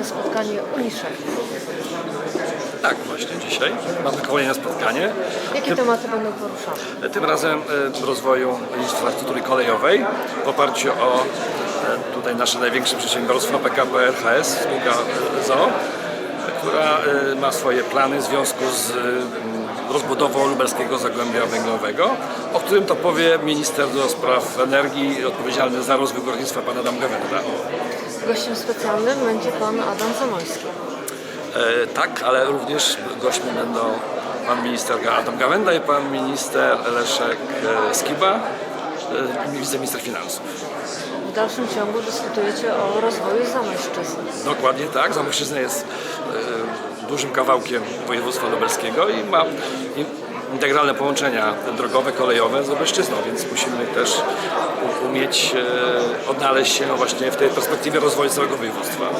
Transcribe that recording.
kolejne spotkanie Uniszek. Tak, właśnie dzisiaj mamy kolejne spotkanie. Jakie tematy będą poruszane? Tym razem e, rozwoju infrastruktury kolejowej w oparciu o e, tutaj nasze największe przedsiębiorstwo PKP RHS, spółka e, ZO, która ma swoje plany w związku z rozbudową lubelskiego zagłębia węglowego, o którym to powie minister do spraw energii odpowiedzialny za rozwój górnictwa pan Adam Gawenda. Gościem specjalnym będzie pan Adam Zamoyski. E, tak, ale również gośćmi będą pan minister Adam Gawenda i pan minister Leszek e, Skiba, e, wiceminister finansów. W dalszym ciągu dyskutujecie o rozwoju Zamojszczyzny. Dokładnie tak, Zamojszczyzna jest e, dużym kawałkiem województwa lubelskiego i ma in- integralne połączenia drogowe, kolejowe z Lubelszczyzną, więc musimy też umieć e, odnaleźć się właśnie w tej perspektywie rozwoju całego województwa.